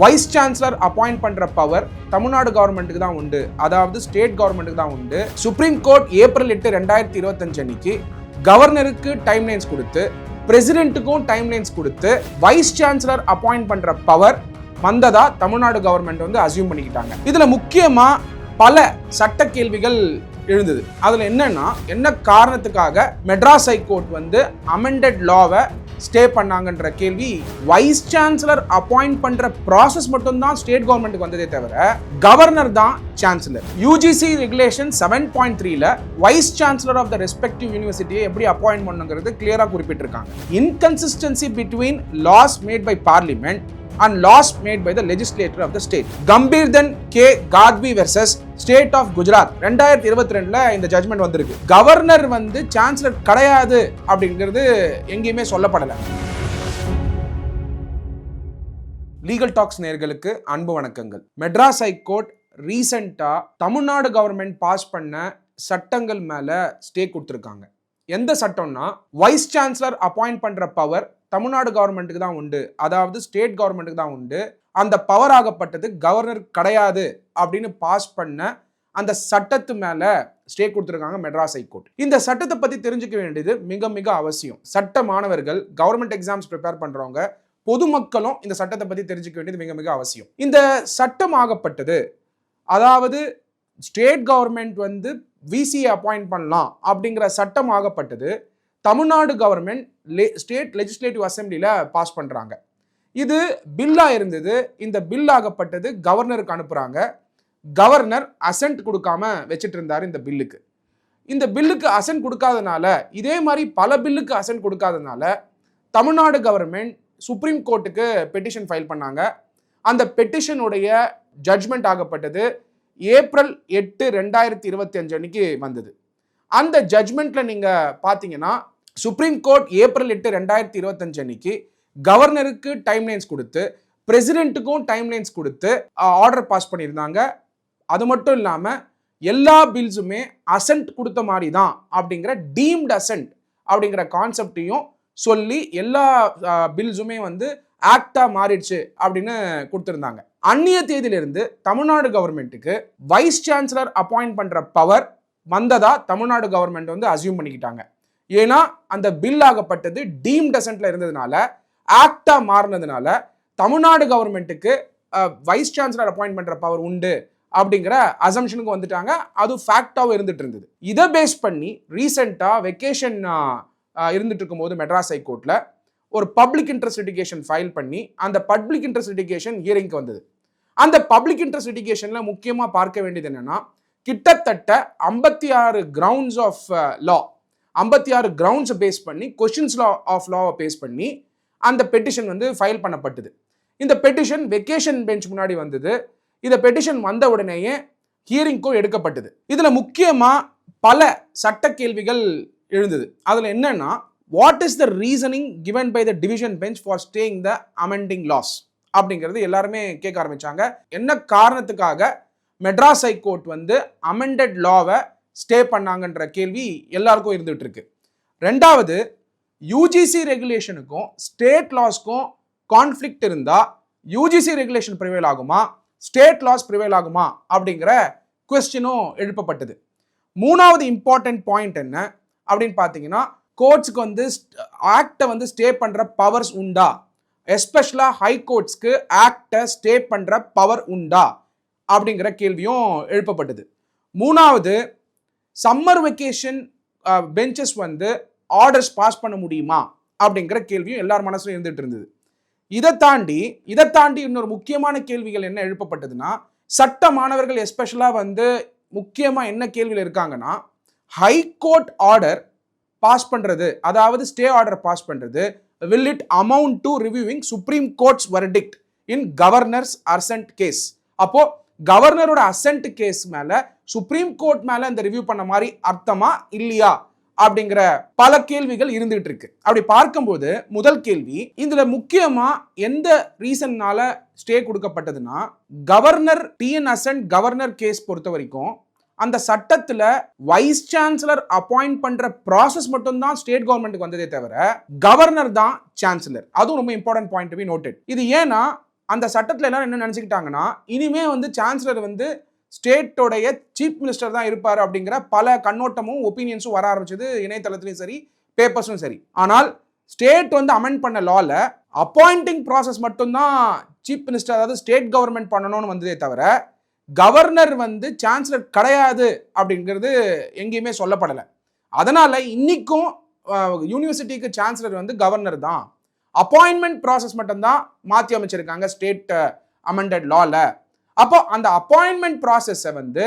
Wise chancellor appoint பண்ற power Tamil Nadu கவர்மெண்ட்டுக்கு தான் உண்டு. அதாவது ஸ்டேட் கவர்மெண்ட்டுக்கு தான் உண்டு. சுப்ரீம் கோர்ட் ஏப்ரல் எட்டு ரெண்டாயிரத்தி இருபத்தஞ்சு அன்னைக்கு கவர்னருக்கு டைம் லைன்ஸ் கொடுத்து பிரசிடென்ட்டுக்கும் டைம் லைன்ஸ் கொடுத்து வைஸ் சான்சலர் அப்பாயிண்ட் பண்ற பவர் வந்ததா தமிழ்நாடு கவர்மெண்ட் வந்து அசியூம் பண்ணிக்கிட்டாங்க. இதுல முக்கியமா பல சட்ட கேள்விகள் எழுந்தது. அதில் என்னன்னா என்ன காரணத்துக்காக மெட்ராஸ் ஹைகோர்ட் வந்து அமெண்டட் லாவை ஸ்டே பண்ணாங்கன்ற கேள்வி வைஸ் சான்சலர் அப்பாயிண்ட் பண்ற ப்ராசஸ் மட்டும் தான் ஸ்டேட் கவர்மெண்ட்டுக்கு வந்ததே தவிர கவர்னர் தான் chancellor UGC regulation seven point த்ரீல vice chancellor of the respective யூனிவர்சிட்டியை எப்படி அப்பாயிண்ட் பண்ணுங்கிறது கிளியராக குறிப்பிட்டிருக்காங்க. Inconsistency between laws made by parliament and laws made by the legislature of the state. Gambhir than K Gadhvi versus state of Gujarat ரெண்டாயிரத்தி இருபத்தி ரெண்டுல இந்த judgement வந்திருக்கு. கவர்னர் வந்து சான்சலர் கிடையாது அப்படிங்கிறது எங்கேயுமே சொல்லப்படலை. லீகல் டாக்ஸ் நேர்களுக்கு அன்பு வணக்கங்கள். மெட்ராஸ் ஹைகோர்ட் ரீசெண்டாக தமிழ்நாடு கவர்மெண்ட் பாஸ் பண்ண சட்டங்கள் மேலே ஸ்டே கொடுத்துருக்காங்க. எந்த சட்டம்னா வைஸ் சான்சலர் அப்பாயிண்ட் பண்ணுற பவர் தமிழ்நாடு கவர்மெண்ட்டுக்கு தான் உண்டு. அதாவது ஸ்டேட் கவர்மெண்ட்டுக்கு தான் உண்டு. அந்த பவர் ஆகப்பட்டது கவர்னர் கிடையாது அப்படின்னு பாஸ் பண்ண அந்த சட்டத்து மேலே ஸ்டே கொடுத்துருக்காங்க மெட்ராஸ் ஹைகோர்ட். இந்த சட்டத்தை பற்றி தெரிஞ்சுக்க வேண்டியது மிக மிக அவசியம். சட்ட மாணவர்கள் கவர்மெண்ட் எக்ஸாம்ஸ் ப்ரிப்பேர் பண்ணுறவங்க பொதுமக்களும் இந்த சட்டத்தை பற்றி தெரிஞ்சுக்க வேண்டியது மிக மிக அவசியம். இந்த சட்டம் ஆகப்பட்டது. அதாவது ஸ்டேட் கவர்மெண்ட் வந்து விசிஏ அப்பாயிண்ட் பண்ணலாம் அப்படிங்கிற சட்டம் ஆகப்பட்டது. தமிழ்நாடு கவர்மெண்ட் லே ஸ்டேட் லெஜிஸ்லேட்டிவ் அசம்பிளியில் பாஸ் பண்ணுறாங்க இது பில்லாக இருந்தது. இந்த பில் ஆகப்பட்டது கவர்னருக்கு அனுப்புகிறாங்க கவர்னர் அசன்ட் கொடுக்காம வச்சுட்டு இருந்தார் இந்த பில்லுக்கு இந்த பில்லுக்கு அசன்ட் கொடுக்காதனால இதே மாதிரி பல பில்லுக்கு அசன்ட் கொடுக்காதனால தமிழ்நாடு கவர்மெண்ட் சுப்ரீம் கோர்ட்டுக்கு பெட்டிஷன் ஃபைல் பண்ணாங்க. அந்த பெட்டிஷனுடைய ஜட்ஜ்மெண்ட் ஆகப்பட்டது. ஏப்ரல் எட்டு ரெண்டாயிரத்தி இருபத்தி அஞ்சு அன்னைக்கு வந்தது. அந்த ஜட்ஜ்மெண்ட்டில் நீங்கள் பார்த்தீங்கன்னா சுப்ரீம் கோர்ட் ஏப்ரல் எட்டு ரெண்டாயிரத்தி இருபத்தஞ்சு அன்னைக்கு கவர்னருக்கு டைம் லைன்ஸ் கொடுத்து பிரசிடென்ட்டுக்கும் டைம் லைன்ஸ் கொடுத்து ஆர்டர் பாஸ் பண்ணியிருந்தாங்க. அது மட்டும் இல்லாமல் எல்லா பில்ஸுமே அசன்ட் கொடுத்த மாதிரி தான் அப்படிங்கிற டீம்ட் அசன்ட் அப்படிங்கிற கான்செப்டையும் சொல்லி எல்லா பில்ஸுமே வந்து ஆக்டாக மாறிடுச்சு அப்படின்னு கொடுத்துருந்தாங்க. அந்நிய தேதியிலிருந்து தமிழ்நாடு கவர்மெண்ட்டுக்கு வைஸ் சான்சலர் அப்பாயிண்ட் பண்ணுற பவர் வந்ததா தமிழ்நாடு கவர்மெண்ட் வந்து அசியூம் பண்ணிக்கிட்டாங்க. ஏன்னா அந்த பில் ஆகப்பட்டது டீம் டசன்ட்ல இருந்ததுனால ஆக்டா மாறினதுனால தமிழ்நாடு கவர்மெண்ட்டுக்கு வைஸ் சான்சலர் அப்பாயிண்ட் பண்ற பவர் உண்டு அப்படிங்கிற அசம்ஷனுக்கு வந்துட்டாங்க. அது ஃபேக்டாகவும் இருந்துட்டு இருந்தது. இதை பேஸ் பண்ணி ரீசெண்டாக வெக்கேஷன் இருந்துட்டு இருக்கும்போது மெட்ராஸ் ஹைகோர்ட்டில் ஒரு பப்ளிக் இன்ட்ரெஸ்ட் லிட்டிகேஷன் ஃபைல் பண்ணி அந்த பப்ளிக் இன்ட்ரெஸ்ட் லிட்டிகேஷன் ஹியரிங்க்கு வந்தது. அந்த பப்ளிக் இன்ட்ரெஸ்ட் லிட்டிகேஷனில் முக்கியமாக பார்க்க வேண்டியது என்னென்னா கிட்டத்தட்ட ஐம்பத்தி ஆறு கிரவுண்ட்ஸ் ஆஃப் லா ஐம்பத்தி ஆறு கிரவுண்ட்ஸை பேஸ் பண்ணி கொஷின்ஸ் லா ஆஃப் லாவை பேஸ் பண்ணி அந்த பெட்டிஷன் வந்து ஃபைல் பண்ணப்பட்டது. இந்த பெட்டிஷன் வெக்கேஷன் பெஞ்ச் முன்னாடி வந்தது. இந்த பெட்டிஷன் வந்த உடனேயே ஹியரிங்க்கும் எடுக்கப்பட்டது. இதில் முக்கியமாக பல சட்ட கேள்விகள் எழுந்தது. அதில் என்னன்னா what is the reasoning given by the division bench for staying the amending laws அப்படிங்கிறது எல்லாருமே கேட்க ஆரம்பிச்சாங்க. என்ன காரணத்துக்காக மெட்ராஸ் ஹைகோர்ட் வந்து அமெண்டட் லாவை ஸ்டே பண்ணாங்கன்ற கேள்வி எல்லாருக்கும் இருந்துகிட்டு இருக்கு ரெண்டாவது யூஜிசி ரெகுலேஷனுக்கும் ஸ்டேட் லாஸ்க்கும் கான்ஃப்ளிக்ட் இருந்தால் யூஜிசி ரெகுலேஷன் ப்ரிவைல் ஆகுமா? ஸ்டேட் லாஸ் ப்ரிவைல் ஆகுமா? அப்படிங்கிற கொஸ்டினும் எழுப்பப்பட்டது. மூணாவது இம்பார்ட்டன்ட் பாயிண்ட் என்ன? அப்படின்னு பார்த்தீங்கன்னா கோர்ட்ஸுக்கு வந்து ஆக்டை வந்து ஸ்டே பண்ணுற பவர்ஸ் உண்டா? எஸ்பெஷலாக ஹை கோர்ட்ஸ்க்கு ஆக்டை ஸ்டே பண்ணுற பவர் உண்டா? அப்படிங்கிற கேள்வியும் எழுப்பப்பட்டது. மூணாவது சம்மர் வெக்கேஷன் பெஞ்சஸ் வந்து ஆர்டர்ஸ் பாஸ் பண்ண முடியுமா? அப்படிங்கிற கேள்வியும் எல்லார் மனசுலையும் இருந்துட்டு இருந்தது. இதை தாண்டி இதை தாண்டி இன்னொரு முக்கியமான கேள்விகள் என்ன எழுப்பப்பட்டதுன்னா சட்ட மாணவர்கள் எஸ்பெஷலாக வந்து முக்கியமாக என்ன கேள்வியில் இருக்காங்கன்னா ஹைகோர்ட் ஆர்டர் பாஸ் பண்ணுறது அதாவது ஸ்டே ஆர்டர் பாஸ் பண்ணுறது will it amount to reviewing supreme court's verdict in governor's assent case அப்போது கவர்னரோட அசன்ட் கேஸ் மேல சுப்ரீம் கோர்ட் மேல இந்த ரிவ்யூ பண்ண மாதிரி அர்த்தமா இல்லையா அப்படிங்கிற பல கேள்விகள் இருந்துகிட்டு இருக்கு. அப்படி பார்க்கும்போது முதல் கேள்வி இதுல முக்கியமா எந்த ரீசன்னால stay கொடுக்கப்பட்டதுன்னா governor TN assent governor case பொறுத்த வரைக்கும் அந்த சட்டத்துல வைஸ் சான்சலர் அப்பாயிண்ட் பண்ற ப்ராசஸ் மட்டும் தான் ஸ்டேட் கவர்மெண்ட்டுக்கு வந்ததே தவிர கவர்னர் தான் சான்சலர் அதுவும் ரொம்ப இம்பார்ட்டன்ட் பாயிண்ட் பி நோட்டட் இது ஏன்னா அந்த சட்டத்தில் எல்லாரும் என்ன நினச்சிக்கிட்டாங்கன்னா இனிமே வந்து சான்சலர் வந்து ஸ்டேட்டோடைய சீஃப் மினிஸ்டர் தான் இருப்பார் அப்படிங்கிற பல கண்ணோட்டமும் ஒப்பீனியன்ஸும் வர ஆரம்பிச்சது இணையதளத்துலையும் சரி பேப்பர்ஸும் சரி. ஆனால் ஸ்டேட் வந்து அமெண்ட் பண்ண லால அப்பாயிண்டிங் ப்ராசஸ் மட்டும்தான் சீஃப் மினிஸ்டர் அதாவது ஸ்டேட் கவர்மெண்ட் பண்ணணும்னு வந்ததே தவிர கவர்னர் வந்து சான்சலர் கிடையாது அப்படிங்கிறது எங்கேயுமே சொல்லப்படலை. அதனால் இன்னைக்கும் யூனிவர்சிட்டிக்கு சான்சலர் வந்து கவர்னர் தான். அப்பாயின்மெண்ட் ப்ராசஸ் மட்டும்தான் மாற்றி அமைச்சிருக்காங்க ஸ்டேட் அமெண்டட் லால அப்போ அந்த அப்பாயின்மெண்ட் ப்ராசஸை வந்து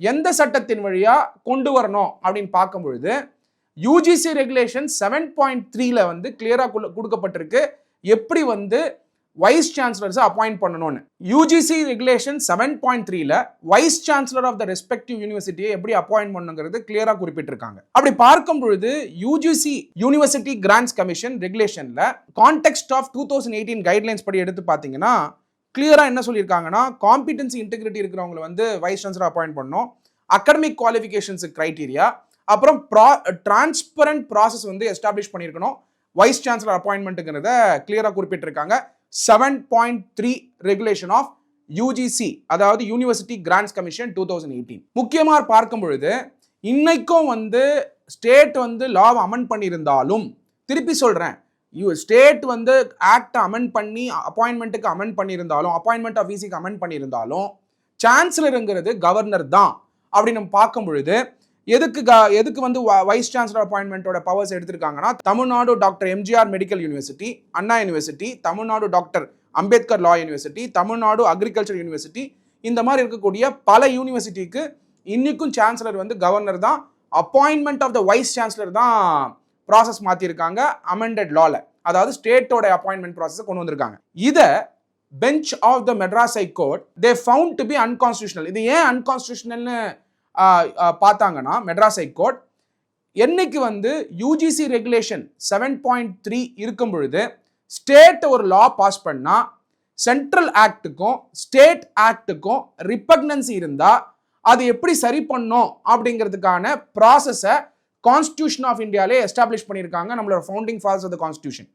எந்த சட்டத்தின் வழியாக கொண்டு வரணும் அப்படின்னு பார்க்கும் பொழுது யூஜிசி ரெகுலேஷன் செவன் பாயிண்ட் த்ரீல வந்து கிளியராக கொடுக்கப்பட்டிருக்கு. எப்படி வந்து வைஸ் சான்சலர்ஸை அப்பாயிண்ட் பண்ணணும்னு. யூஜிசி ரெகுலேஷன் செவன் பாயிண்ட் த்ரீல vice chancellor of the respective யூனிவர்சிட்டியை எப்படி அப்பாயிண்ட் பண்ணுங்கிறது கிளியரா குறிப்பிட்டிருக்காங்க. அப்படி பார்க்கும் பொழுது UGC university grants commission ரெகுலேஷன்ல context of two thousand eighteen guidelines படி எடுத்து பார்த்தீங்கன்னா கிளியரா என்ன சொல்லியிருக்காங்கன்னா காம்பிடன்சி இன்டெகிரிட்டி இருக்கிறவங்களை வந்து வைஸ் சான்சலர் அப்பாயிண்ட் பண்ணணும். அகடமிக் குவாலிஃபிகேஷன்ஸ் க்ரைட்டீரியா அப்புறம் ப்ரா டிரான்ஸ்பரண்ட் ப்ராசஸ் வந்து எஸ்டாப்ளிஷ் பண்ணியிருக்கணும். வைஸ் சான்சலர் அப்பாயின்மெண்ட்டுங்கிறத கிளியராக குறிப்பிட்டிருக்காங்க. Seven point three regulation of UGC அதாவது university grants commission two thousand eighteen முக்கியமாக பார்க்கும் பொழுது இன்னைக்கும் வந்து ஸ்டேட் வந்து லாவை அமெண்ட் பண்ணியிருந்தாலும் திருப்பி சொல்கிறேன் யூ ஸ்டேட் வந்து ஆக்டை அமெண்ட் பண்ணி அப்பாயின்மெண்ட்டுக்கு அமெண்ட் பண்ணியிருந்தாலும் அப்பாயின்மெண்ட் ஆஃப் விசிக்கு அமெண்ட் பண்ணியிருந்தாலும் சான்சலருங்கிறது கவர்னர் தான். அப்படின்னு நம்ம பார்க்கும் பொழுது எதுக்கு க- எதுக்கு வந்து வைஸ் சான்சலர் அப்பாயின்மெண்ட்டோட powers எடுத்திருக்காங்கன்னா Tamil Nadu doctor MGR medical university Anna university Tamil Nadu doctor Ambedkar law university Tamil Nadu agriculture university இந்த மாதிரி இருக்கக்கூடிய பல யூனிவர்சிட்டிக்கு இன்னைக்கும் சான்சலர் வந்து கவர்னர் தான் appointment of the vice chancellor தான் ப்ராசஸ் மாற்றிருக்காங்க அமெண்டட் லால அதாவது ஸ்டேட்டோட அப்பாயின்மெண்ட் ப்ராசஸை கொண்டு வந்திருக்காங்க. இதை bench of the Madras high court they found to be unconstitutional இது ஏன் அன்கான்ஸ்டியூஷனல்னு பார்த்தாங்கன்னா மெட்ராஸ் ஹைகோர்ட் என்னைக்கு வந்து UGC regulation seven point three இருக்கும் பொழுது ஸ்டேட் ஒரு லா பாஸ் பண்ணால் சென்ட்ரல் ஆக்டுக்கும் ஸ்டேட் ஆக்டுக்கும் ரிப்பக்னன்சி இருந்தால் அது எப்படி சரி பண்ணும் அப்படிங்கிறதுக்கான ப்ராசஸை கான்ஸ்டியூஷன் ஆஃப் இந்தியாவிலே எஸ்டாப்ளிஷ் பண்ணியிருக்காங்க நம்மளோட founding fathers of the constitution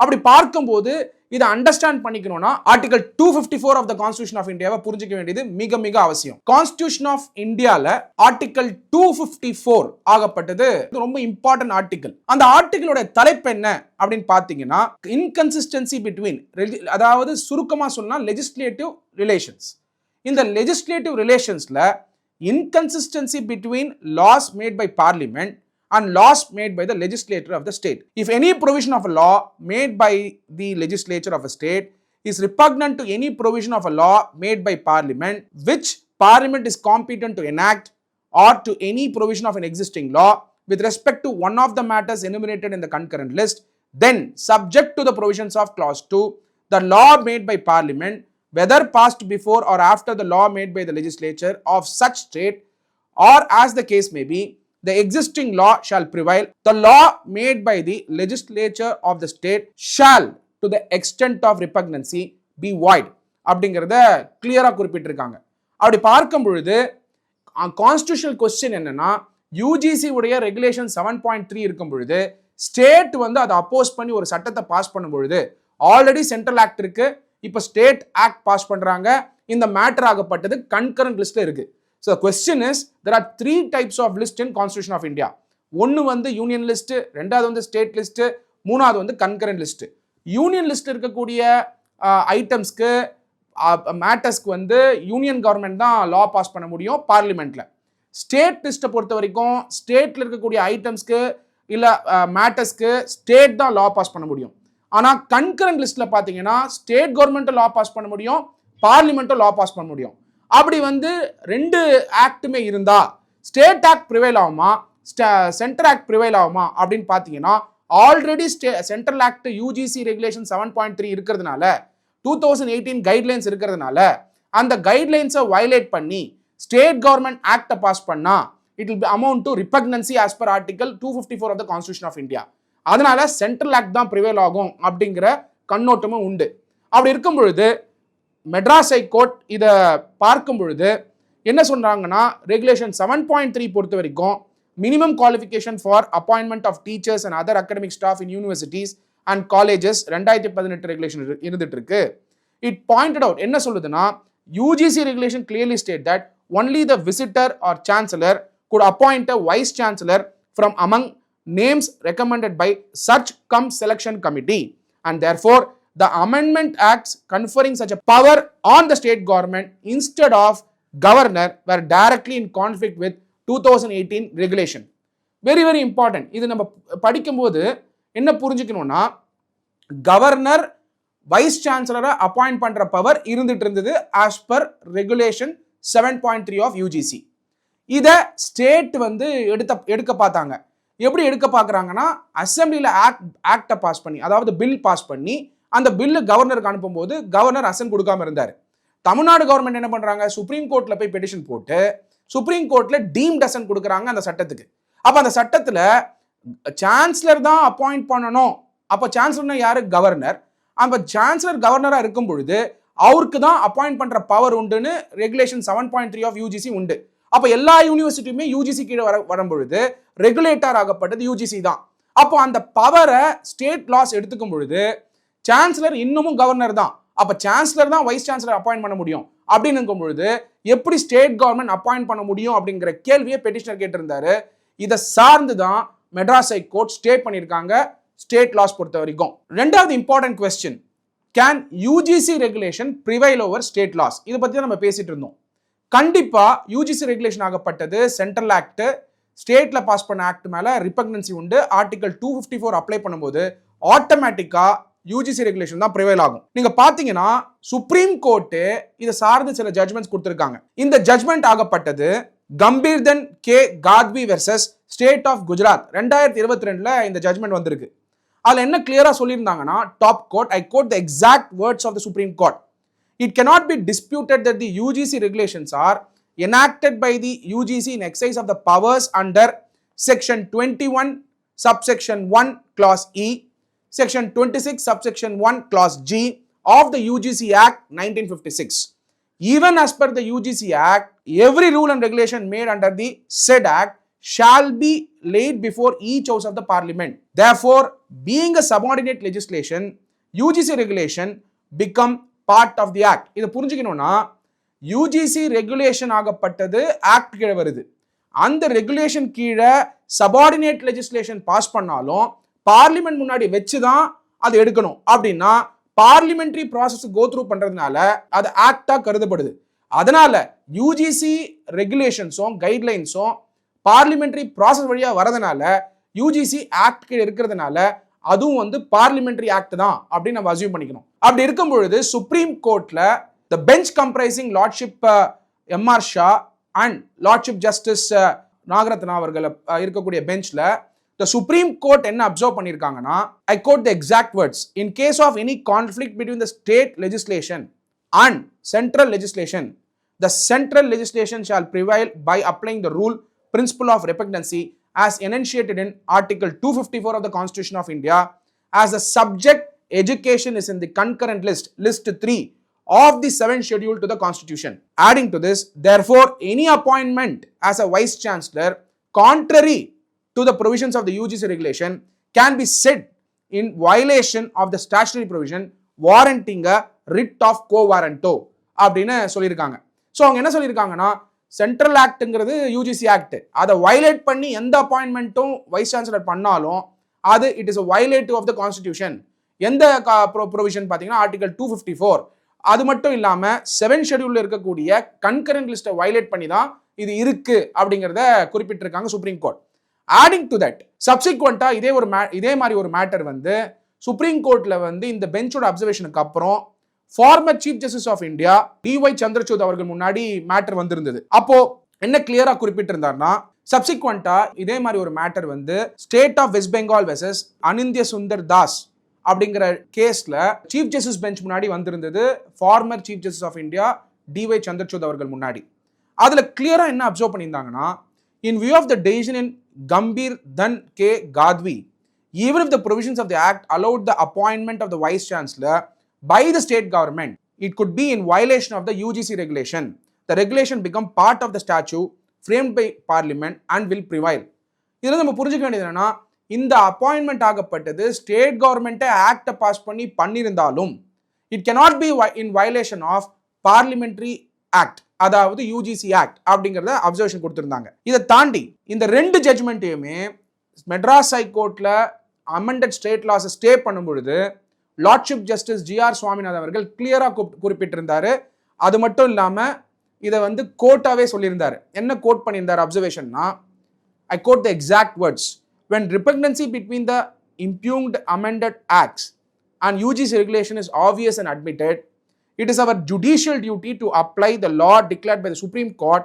அப்படி பார்க்கும்போது இதை understand பண்ணிக்கணும்னா article two fifty four of the constitution of இந்தியாவை புரிஞ்சிக்க வேண்டியது மிக மிக அவசியம். கான்ஸ்டியூஷன் ஆஃப் இந்தியாவில் ஆர்டிகல் டூ பிப்டி ஃபோர் ஆகப்பட்டது. இது ரொம்ப இம்பார்ட்டன்ட் ஆர்டிகல் அந்த ஆர்டிகளோட தலைப்பு என்ன அப்படின்னு பார்த்தீங்கன்னா இன்கன்சிஸ்டன்சி பிட்வீன் அதாவது சுருக்கமாக சொன்னால் லெஜிஸ்லேட்டிவ் ரிலேஷன்ஸ் இந்த legislative ரிலேஷன்ஸில் inconsistency between laws made by parliament and laws made by the legislature of the state. If any provision of a law made by the legislature of a state is repugnant to any provision of a law made by parliament, which parliament is competent to enact, or to any provision of an existing law with respect to one of the matters enumerated in the concurrent list, then subject to the provisions of clause 2, the law made by parliament, whether passed before or after the law made by the legislature of such state, or as the case may be, the existing law shall prevail. The law made by the legislature of the state shall, to the extent of repugnancy, be void. அப்படிங்கிறத கிளியராக குறிப்பிட்டிருக்காங்க அப்படி பார்க்கும் பொழுது constitutional question என்னன்னா UGC உடைய regulation seven point three இருக்கும் பொழுது ஸ்டேட் வந்து அதை அப்போஸ் பண்ணி ஒரு சட்டத்தை பாஸ் பண்ணும் பொழுது ஆல்ரெடி சென்ட்ரல் ஆக்ட் இருக்கு இப்போ ஸ்டேட் ஆக்ட் பாஸ் பண்ணுறாங்க இந்த மேட்டர் ஆகப்பட்டது கன்கரண்ட் லிஸ்ட்ல இருக்குது so question is there are three types of list in constitution of India ஒன்று வந்து யூனியன் லிஸ்ட்டு ரெண்டாவது வந்து ஸ்டேட் லிஸ்ட்டு மூணாவது வந்து கன்கரண்ட் லிஸ்ட்டு யூனியன் லிஸ்ட் இருக்கக்கூடிய ஐட்டம்ஸ்க்கு மேட்டர்ஸ்க்கு வந்து யூனியன் கவர்மெண்ட் தான் லா பாஸ் பண்ண முடியும் பார்லிமெண்ட்டில் ஸ்டேட் லிஸ்ட்டை பொறுத்த வரைக்கும் ஸ்டேட்டில் இருக்கக்கூடிய ஐட்டம்ஸ்க்கு இல்லை மேட்டர்ஸ்க்கு ஸ்டேட் தான் லா பாஸ் பண்ண முடியும். ஆனால் கன்கரண்ட் லிஸ்ட்டில் பார்த்தீங்கன்னா ஸ்டேட் கவர்மெண்ட்டும் லா பாஸ் பண்ண முடியும் பார்லிமெண்ட்டும் லா பாஸ் பண்ண முடியும். அப்படி வந்து ரெண்டு ஆக்டுமே இருந்தா ஸ்டேட் ஆக்ட் ப்ரிவைல் ஆகுமா சென்ட்ரல் ஆக்ட் ப்ரிவைல் ஆகுமா அப்படின்னு பார்த்தீங்கன்னா already stay central act UGC regulation seven point three இருக்கிறதுனால டூ தௌசண்ட் எயிட்டீன் கைட்லைன்ஸ் இருக்கிறதுனால அந்த கைட்லைன்ஸை வயலேட் பண்ணி ஸ்டேட் கவர்மெண்ட் ஆக்டை பாஸ் பண்ணால் it will be amount to repugnancy as per article two fifty four of the constitution of India அதனால central act தான் prevail ஆகும் அப்படிங்கிற கண்ணோட்டமும் உண்டு. அப்படி இருக்கும் பொழுது மெட்ராஸ் ஹைகோர்ட் இதை பார்க்கும் பொழுது என்ன சொல்கிறாங்கன்னா ரெகுலேஷன் செவன் பாயிண்ட் த்ரீ பொறுத்த வரைக்கும் minimum qualification for appointment of teachers and other academic staff in universities and colleges ரெண்டாயிரத்தி பதினெட்டு ரெகுலேஷன் இருந்துட்டு இருக்கு இட் பாயிண்டட் அவுட் என்ன சொல்லுதுன்னா UGC regulation clearly state that only the visitor or chancellor could appoint vice chancellor from among names recommended by search cum selection committee and and therefore the amendment acts conferring such a power on the state government instead of governor were directly in conflict with 2018 regulation. Very very important இது நம்ம படிக்கும்போது என்ன புரிஞ்சுக்கணும்னா governor vice சான்சலரை appoint பண்ணுற power இருந்துட்டு இருந்தது as per regulation seven point three of UGC இதை ஸ்டேட் வந்து எடுத்த எடுக்க பார்த்தாங்க. எப்படி எடுக்க பார்க்குறாங்கன்னா அசம்பிளியில் ஆக்ட் ஆக்டை பாஸ் பண்ணி அதாவது பில் பாஸ் பண்ணி அந்த பில்லு கவர்னருக்கு அனுப்பும்போது கவர்னர் அசன் கொடுக்காம இருந்தார். தமிழ்நாடு கவர்மெண்ட் என்ன பண்ணுறாங்க சுப்ரீம் கோர்ட்டில் போய் பெட்டிஷன் போட்டு சுப்ரீம் கோர்ட்டில் டீம் டசன் கொடுக்குறாங்க அந்த சட்டத்துக்கு. அப்போ அந்த சட்டத்தில் சான்சலர் தான் அப்பாயிண்ட் பண்ணணும். அப்போ சான்சலர்னா யாரு? கவர்னர் அப்போ சான்சலர் கவர்னராக இருக்கும் பொழுது அவருக்கு தான் அப்பாயிண்ட் பண்ணுற பவர் உண்டுன்னு regulation seven point three of UGC உண்டு. அப்போ எல்லா யூனிவர்சிட்டியுமே யூஜிசி கீழே வர வரும்பொழுது ரெகுலேட்டர் ஆகப்பட்டது யூஜிசி தான். அப்போ அந்த பவரை ஸ்டேட் லாஸ் எடுத்துக்கும் பொழுது சான்சலர் இன்னமும் கவர்னர் தான். அப்போ சான்சலர் தான் வைஸ் சான்சலர் அப்பாயிண்ட் பண்ண முடியும். அப்படின்னுக்கும் பொழுது எப்படி ஸ்டேட் கவர்மெண்ட் அப்பாயிண்ட் பண்ண முடியும் அப்படிங்கிற கேள்வியை பெட்டிஷனர் கேட்டிருந்தாரு. இதை சார்ந்து தான் மெட்ராஸ் ஹை கோர்ட் ஸ்டே பண்ணியிருக்காங்க ஸ்டேட் லாஸ் பொறுத்த வரைக்கும். ரெண்டாவது important question can UGC regulation prevail over state laws இதை பற்றி தான் நம்ம பேசிட்டு இருந்தோம். கண்டிப்பாக யூஜிசி ரெகுலேஷன் ஆகப்பட்டது சென்ட்ரல் ஆக்ட் ஸ்டேட்டில் பாஸ் பண்ண ஆக்ட் மேலே ரிப்பக்னன்சி உண்டு. Article two fifty four apply பண்ணும்போது ஆட்டோமேட்டிக்காக யூஜிசி ரெகுலேஷன் தான் ப்ரிவைல் ஆகும். நீங்க பாத்தீங்கன்னா சுப்ரீம் கோர்ட்டு இதை சார்ந்து சில ஜட்மெண்ட்ஸ் கொடுத்துருக்காங்க. இந்த judgment ஆகப்பட்டது Gambhirdan K Gadhvi versus state of Gujarat ரெண்டாயிரத்தி இருபத்தி ரெண்டுல இந்த ஜட்மெண்ட் வந்திருக்கு. அதுல என்ன கிளியரா சொல்லியிருந்தாங்கன்னா top court I quote the exact words of the supreme court it cannot be disputed that the UGC regulations are enacted by the UGC in exercise of the powers under section 21 subsection 1 clause E, section 26 subsection 1 clause G of the UGC Act 1956. Even as per the UGC Act, every rule and regulation made under the said Act shall be laid before each house of the parliament. Therefore, being a subordinate legislation, UGC regulation become part of the act இதை புரிஞ்சுக்கணும்னா UGC regulation ஆகப்பட்டது act கீழே வருது அந்த regulation கீழே subordinate legislation pass பண்ணாலும் parliament முன்னாடி வச்சு தான் அது எடுக்கணும். அப்படின்னா பார்லிமெண்ட்ரி ப்ராசஸ் கோ த்ரூ பண்ணுறதுனால அது ஆக்டாக கருதப்படுது. அதனால யூஜிசி ரெகுலேஷன்ஸும் கைட்லைன்ஸும் பார்லிமெண்ட்ரி ப்ராசஸ் வழியாக வரதுனால யூஜிசி ஆக்ட் கீழே இருக்கிறதுனால அதுவும் வந்து பார்லிமெண்ட்ரி ஆக்ட் தான் அப்படின்னு நம்ம அசியூம் பண்ணிக்கணும். அப்படி இருக்கும் பொழுது சுப்ரீம் கோர்ட்ல the bench comprising lordship M R Shah and lordship justice Nagarathna அவர்கள் uh, இருக்கக்கூடிய பெஞ்சில் த சுப்ரீம் கோர்ட் என்ன அப்சர்வ் பண்ணியிருக்காங்கன்னா I quote the exact words in case of any conflict between the state legislation and central legislation the central legislation shall prevail by applying the rule principle of repugnancy as enunciated in article 254 of the constitution of india as the subject education is in the concurrent list list 3 of the seventh schedule to the constitution adding to this therefore any appointment as a vice chancellor contrary to the provisions of the ugc regulation can be said in violation of the statutory provision warranting a writ of quo warranto அப்படின்னு சொல்லியிருக்காங்க. So அவங்க என்ன சொல்லியிருக்காங்கன்னா central ஆக்ட்ங்கிறது UGC act அதை violate பண்ணி எந்த அப்பாயின்மெண்ட்டும் வைஸ் சான்சலர் பண்ணாலும் அது it is a violative of the constitution எந்த ப்ரொவிஷன் பார்த்தீங்கன்னா ஆர்டிகல் டூ ஃபிஃப்டி ஃபோர் அது மட்டும் இல்லாமல் செவன் ஷெடியூலில் இருக்கக்கூடிய கன்கரண்ட் லிஸ்ட்டை வயலேட் பண்ணி தான் இது இருக்குது அப்படிங்கிறத குறிப்பிட்டிருக்காங்க supreme court adding to that சப்சிக்வெண்ட்டாக இதே ஒரு மே இதே மாதிரி ஒரு மேட்டர் வந்து சுப்ரீம் கோர்ட்டில் வந்து இந்த பெஞ்சோட அப்சர்வேஷனுக்கு அப்புறம் former chief justice of India D Y Chandrachud அவர்கள் முன்னாடி மேட்டர் வந்திருந்தது. அப்போ என்ன கிளியரா குறிப்பிட்டிருந்தார்னா சப்சிக்வெண்டா இதே மாதிரி ஒரு மேட்டர் வந்து state of West Bengal versus Anindya Sundar Das அப்படிங்கிற கேஸ்ல சீஃப் ஜஸ்டிஸ் பெஞ்ச் முன்னாடி வந்திருந்தது former chief justice of India D Y Chandrachud அவர்கள் முன்னாடி. அதில் கிளியராக என்ன அப்சர்வ் பண்ணியிருந்தாங்கன்னா in view of the decision in Gambhirdan K Gadhvi even if the provisions of the act allowed the appointment of the vice chancellor by the state government it could be in violation of the ugc regulation the regulation become part of the statute framed by parliament and will prevail இதில் நம்ம புரிஞ்சுக்க வேண்டியது என்னன்னா இந்த appointment ஆகப்பட்டது state கவர்மெண்ட்டை ஆக்டை pass பண்ணி பண்ணியிருந்தாலும் it cannot be in violation of parliamentary act அதாவது யூஜிசி ஆக்ட் அப்படிங்கிறத அப்சர்வேஷன் கொடுத்துருந்தாங்க. இதை தாண்டி இந்த ரெண்டு ஜட்ஜ்மெண்ட்டையுமே மெட்ராஸ் ஹைகோர்ட்டில் அமெண்டட் ஸ்டேட் லாஸை ஸ்டே பண்ணும் பொழுது லார்ட்ஷிப் ஜஸ்டிஸ் ஜிஆர் சுவாமிநாதன் அவர்கள் கிளியராக குறிப்பிட்டிருந்தார். அது மட்டும் இல்லாமல் இதை வந்து கோட்டாகவே சொல்லியிருந்தார். என்ன கோட் பண்ணியிருந்தார் அப்சர்வேஷன்னா I quote the exact words when repugnancy between the impugned amended acts and UGC regulation is obvious and admitted it is our judicial duty to apply the law declared by the Supreme Court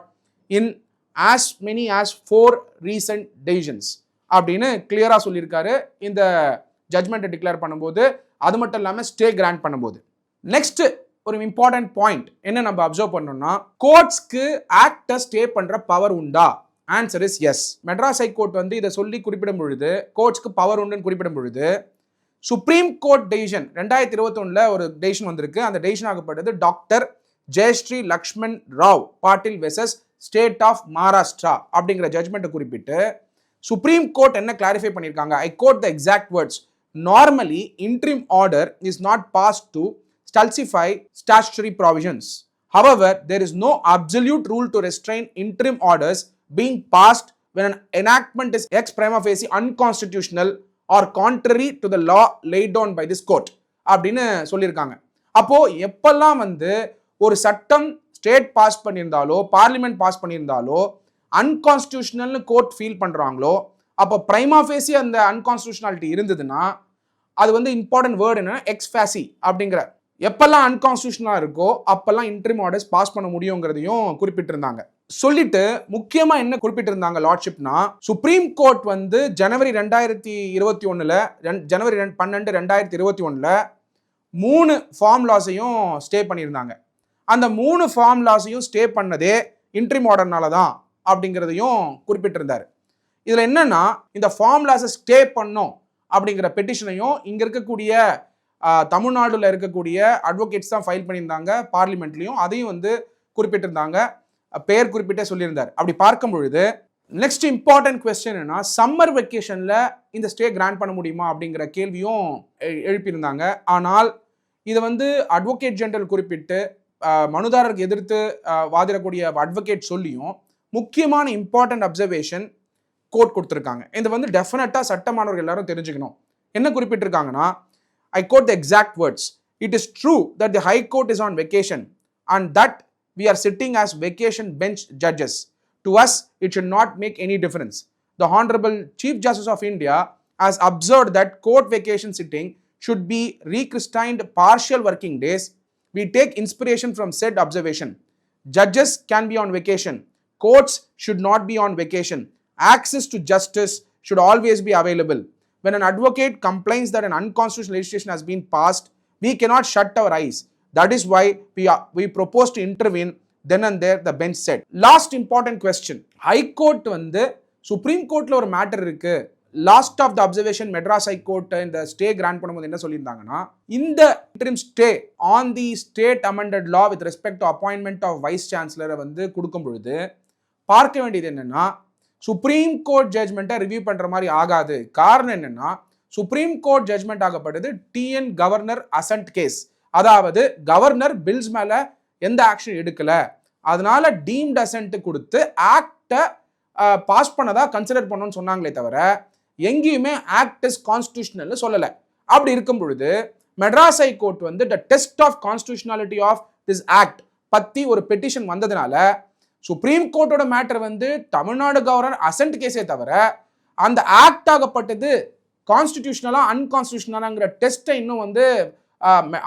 in as many as four recent decisions. அப்படின்னு கிளியராக சொல்லியிருக்காரு. இந்த ஜட்மெண்ட்டை declare பண்ணும்போது அது மட்டும் இல்லாமல் stay grant பண்ணும்போது. Next ஒரு இம்பார்ட்டன்ட் பாயிண்ட் என்ன நம்ம அப்சர்வ் பண்ணோம்னா கோர்ட்ஸ்க்கு ஆக்டை ஸ்டே பண்ணுற பவர் உண்டா? Answer is yes Madras high court வந்து இதை சொல்லி குறிப்பிடும் பொழுது கோர்ட்ஸ்க்கு பவர் உண்டுன்னு குறிப்பிடும் பொழுது சுப்ரீம் கோர்ட் டெசிஷன் ரெண்டாயிரத்தி இருபத்தொன்னில் ஒரு டெசிஷன் வந்திருக்கு. அந்த decision ஆகப்பட்டது doctor Jaishri Laxmanrao Patil versus state of Maharashtra அப்படிங்கிற ஜட்மெண்ட்டை குறிப்பிட்டு சுப்ரீம் கோர்ட் என்ன கிளாரிஃபை பண்ணியிருக்காங்க? I quote the exact words normally interim order is not pass to stultify statutory provisions However, there no no rule to restrain interim orders orders passed when when an enactment is ex prima facie unconstitutional or contrary to the law laid down by this court அப்படின்னு சொல்லியிருக்காங்க. அப்போது எப்பெல்லாம் வந்து ஒரு சட்டம் state pass பண்ணியிருந்தாலோ parliament pass பண்ணியிருந்தாலோ அன்கான்ஸ்டியூஷனல்னு கோர்ட் ஃபீல் பண்ணுறாங்களோ அப்போ ப்ரைமா ஃபேசி அந்த அன்கான்ஸ்டியூஷனாலிட்டி இருந்ததுன்னா அது வந்து இம்பார்ட்டன்ட் வேர்டு என்ன எக்ஸ்ஃபேசி அப்படிங்கிற. எப்பெல்லாம் அன்கான்ஸ்டியூஷனாக இருக்கோ அப்போல்லாம் இன்ட்ரிம் ஆர்டர்ஸ் பாஸ் பண்ண முடியுங்கிறதையும் குறிப்பிட்டிருந்தாங்க. சொல்லிட்டு முக்கியமா என்ன குறிப்பிட்டிருந்தாங்க லார்ட்ஷிப்னா சுப்ரீம் கோர்ட் வந்து ஜனவரி ரெண்டாயிரத்தி இருபத்தி ஒண்ணுல ஜனவரி பன்னெண்டு ரெண்டாயிரத்தி இருபத்தி ஒண்ணுல மூணு ஃபார்ம் லாஸையும் ஸ்டே பண்ணியிருந்தாங்க. அந்த மூணு ஃபார்ம் லாஸையும் ஸ்டே பண்ணதே இன்ட்ரிம் ஆர்டர்னால தான் அப்படிங்கிறதையும் குறிப்பிட்டிருந்தார். இதில் என்னன்னா இந்த ஃபார்ம் லாஸை ஸ்டே பண்ணோம் அப்படிங்கிற பெட்டிஷனையும் இங்கே இருக்கக்கூடிய தமிழ்நாடுல இருக்கக்கூடிய அட்வொகேட்ஸ் தான் ஃபைல் பண்ணியிருந்தாங்க பார்லிமெண்ட்லையும் அதையும் வந்து குறிப்பிட்டிருந்தாங்க. பெயர் குறிப்பிட்டே சொல்லியிருந்தார். அப்படி பார்க்கும் பொழுது நெக்ஸ்ட் இம்பார்ட்டன்ட் கொஸ்டின் என்ன சம்மர் வெக்கேஷனில் இந்த ஸ்டே கிராண்ட் பண்ண முடியுமா அப்படிங்கிற கேள்வியும் எ- எழுப்பியிருந்தாங்க. ஆனால் இதை வந்து அட்வொகேட் ஜெனரல் குறிப்பிட்டு மனுதாரருக்கு எதிர்த்து வாதிடக்கூடிய அட்வொகேட் சொல்லியும் முக்கியமான இம்பார்ட்டன்ட் அப்சர்வேஷன் கோர்ட் கொடுத்துருக்காங்க. இது வந்து டெஃபினட்டாக சட்டமானவர்கள் எல்லாரும் தெரிஞ்சுக்கணும். என்ன குறிப்பிட்டிருக்காங்கன்னா I quote the exact words it is true that the high court is on vacation and that we are sitting as vacation bench judges. To us, it should not make any difference. The Honorable Chief Justice of India has observed that court vacation sitting should be rechristened partial working days. We take inspiration from said observation. Judges can be on vacation. Courts should not be on vacation. Access to justice should always be available. When an advocate complains that an unconstitutional legislation has been passed, we cannot shut our eyes. That is why we, are, we propose to intervene. Then and there, the bench said last important question High வந்து supreme கோர்ட்டில் ஒரு matter இருக்கு. Last of the observation Madras high court இந்த stay grant பண்ணும்போது என்ன சொல்லியிருந்தாங்கன்னா இந்த interim stay on the state amended law with respect to appointment of vice சான்சலரை வந்து கொடுக்கும் பொழுது பார்க்க வேண்டியது என்னென்னா சுப்ரீம் கோர்ட் ஜட்மெண்ட்டை ரிவ்யூ பண்ணுற மாதிரி ஆகாது. காரணம் என்னென்னா சுப்ரீம் கோர்ட் ஜட்மெண்ட் ஆகப்பட்டது டிஎன் கவர்னர் அசன்ட் கேஸ் அதாவது கவர்னர் பில்ஸ் மேலே எந்த ஆக்ஷன் எடுக்கலை. அதனால டீம் அசன்ட் கொடுத்து ஆக்டை பாஸ் பண்ணதாக கன்சிடர் பண்ணணும்னு சொன்னாங்களே தவிர எங்கேயுமே ஆக்ட் இஸ் கான்ஸ்டியூஷனல்னு சொல்லலை. அப்படி இருக்கும் பொழுது மெட்ராஸ் ஹை கோர்ட் வந்து the test of constitutionality of this act பற்றி ஒரு பெட்டிஷன் வந்ததுனால சுப்ரீம் கோர்ட்டோட மேட்டர் வந்து தமிழ்நாடு கவர்னர் அசன்ட் கேஸே தவிர அந்த ஆக்ட் ஆகப்பட்டது கான்ஸ்டிடியூஷனலா அன்கான்ஸ்டியூஷனலாங்கிற டெஸ்ட்டை இன்னும் வந்து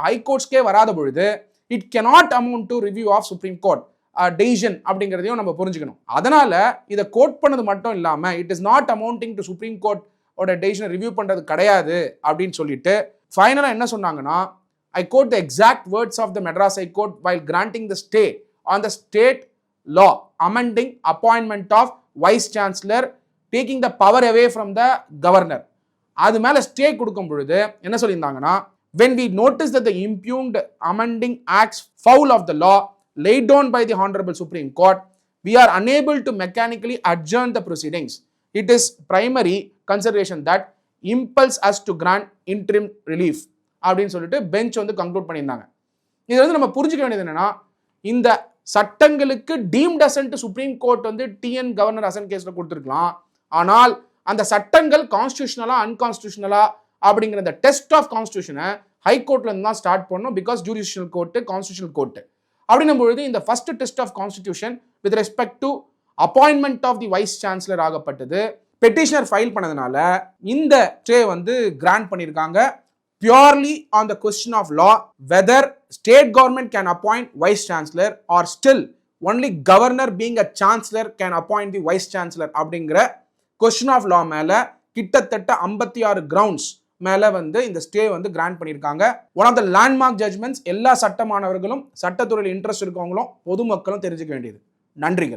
ஹைகோர்ட்ஸ்க்கே வராத பொழுது it cannot amount to review of supreme court decision அப்படிங்கிறதையும் நம்ம புரிஞ்சுக்கணும். அதனால் இதை கோட் பண்ணது மட்டும் இல்லாமல் it is not amounting to supreme court ஓட டெசிஷனை ரிவ்யூ பண்றது கிடையாது அப்படின்னு சொல்லிட்டு ஃபைனலாக என்ன சொன்னாங்கன்னா I quote the exact words of the Madras high court while granting the stay on the state law amending appointment of vice chancellor taking the power away from the governor அது மேலே stay கொடுக்கும் பொழுது என்ன சொல்லியிருந்தாங்கன்னா when we notice that the impugned amending acts foul of the law laid down by the honorable supreme court we are unable to mechanically adjourn the proceedings it is primary consideration that impels us to grant interim relief அப்படின்னு சொல்லிட்டு bench வந்து conclude பண்ணியிருந்தாங்க இது வந்து நம்ம புரிஞ்சுக்க வேண்டியது என்னன்னா இந்த சட்டங்களுக்கு டீம்ட் அசன்ட் சுப்ரீம் கோர்ட் வந்து டிஎன் கவர்னர் அசன் கேஸ்ல கொடுத்துருக்கலாம் ஆனால் அந்த சட்டங்கள் கான்ஸ்டியூஷனலா அன்கான்ஸ்டியூஷனலா அப்படிங்கிற அந்த டெஸ்ட் ஆஃப் கான்ஸ்டியூஷனை ஹைகோர்ட்ல இருந்து தான் ஸ்டார்ட் பண்ணணும் because judicial court constitutional court அப்படின்னும் பொழுது இந்த first test of constitution with respect to appointment of the vice chancellor ஆகப்பட்டது. Petitioner file பண்ணதுனால இந்த ஸ்டே வந்து கிராண்ட் பண்ணியிருக்காங்க purely on the question of law whether state government can appoint vice chancellor or still only governor being a chancellor can appoint the vice chancellor அப்படிங்கிற question of law மேலே கிட்டத்தட்ட ஐம்பத்தி ஆறு grounds மேலே வந்து இந்த ஸ்டே வந்து கிராண்ட் பண்ணியிருக்காங்க. One of the landmark judgments எல்லா சட்டமானவர்களும் சட்டத்துறையில் இன்ட்ரெஸ்ட் இருக்கவங்களும் பொதுமக்களும் தெரிஞ்சுக்க வேண்டியது. நன்றிகள்.